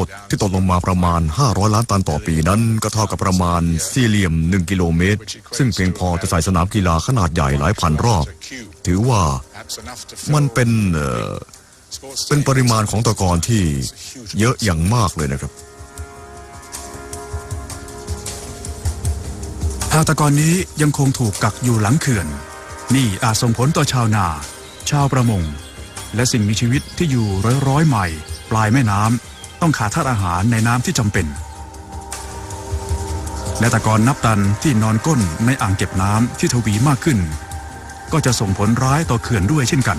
มดที่ตกลงมาประมาณ 500 ล้านตันต่อปีนั้น ก็เท่ากับประมาณสี่เหลี่ยม 1 กิโลเมตร ซึ่งเพียงพอจะใส่สนามกีฬาขนาดใหญ่หลายพันรอบ ถือว่ามันเป็นเป็นปริมาณของตะกอนที่เยอะอย่างมากเลยนะครับหากตะกอนนี้ยังคงถูกกักอยู่หลังเขื่อน นี่อาจส่งผลต่อชาวนา ชาวประมง และสิ่งมีชีวิตที่อยู่ร้อยร้อยๆไมล์ปลายแม่น้ำ ต้องขาดธาตุอาหารในน้ำที่จำเป็น และตะกอนนับตันที่นอนก้นในอ่างเก็บน้ำที่ทวีมากขึ้น ก็จะส่งผลร้ายต่อเขื่อนด้วยเช่นกัน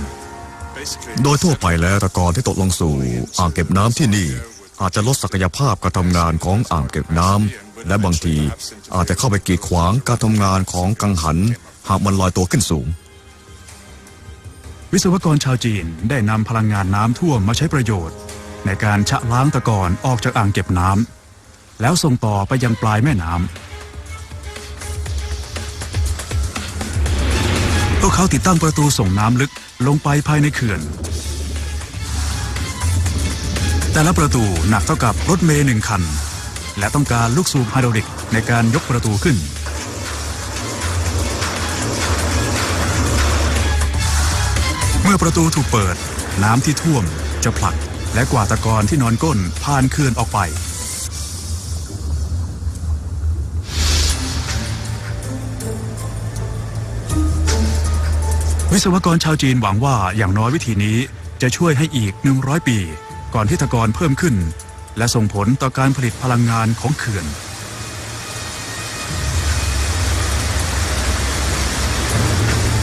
โดยทั่วไปแล้วตะกอนที่ตกลงสู่อ่างเก็บน้ำที่นี่ อาจจะลดศักยภาพการทำงานของอ่างเก็บน้ำและบางทีอาจจะเข้าไปกีดขวางการทำงานของกังหัน หากมันลอยตัวขึ้นสูงวิศวกรชาวจีนได้นำพลังงานน้ำท่วมมาใช้ประโยชน์ ในการชะล้างตะกอนออกจากอ่างเก็บน้ำแล้วส่งต่อไปยังปลายแม่น้ำพวกเขาติดตั้งประตูส่งน้ำลึกลงไปภายในเขื่อน แต่ละประตูหนักเท่ากับรถเมล์หนึ่งคัน และต้องการลูกสูบไฮดรอลิกในการยกประตูขึ้นเมื่อประตูถูกเปิด น้ำที่ท่วมจะผลัก และกวาดตะกอนที่นอนก้นผ่านเขื่อนออกไป วิศวกรชาวจีนหวังว่าอย่างน้อยวิธีนี้จะช่วยให้อีก 100 ปี ก่อนที่ตะกอนเพิ่มขึ้น และส่งผลต่อการผลิตพลังงานของเขื่อน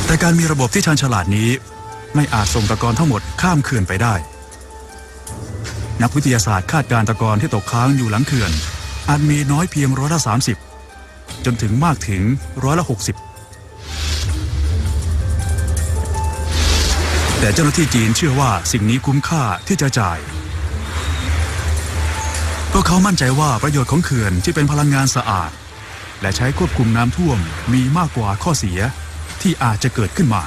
แต่การมีระบบที่ชาญฉลาดนี้ ไม่อาจส่งตะกอนทั้งหมดข้ามเขื่อนไปได้ นักวิทยาศาสตร์คาดการณ์ตะกอนที่ตกค้างอยู่หลังเขื่อน อาจมีน้อยเพียงร้อยละ30จนถึงมากถึงร้อยละ60แต่เจ้าหน้าที่จีนเชื่อว่าสิ่งนี้คุ้มค่าที่จะจ่ายพวกเขามั่นใจว่าประโยชน์ของเขื่อนที่เป็นพลังงานสะอาด และใช้ควบคุมน้ำท่วมมีมากกว่าข้อเสียที่อาจจะเกิดขึ้นมา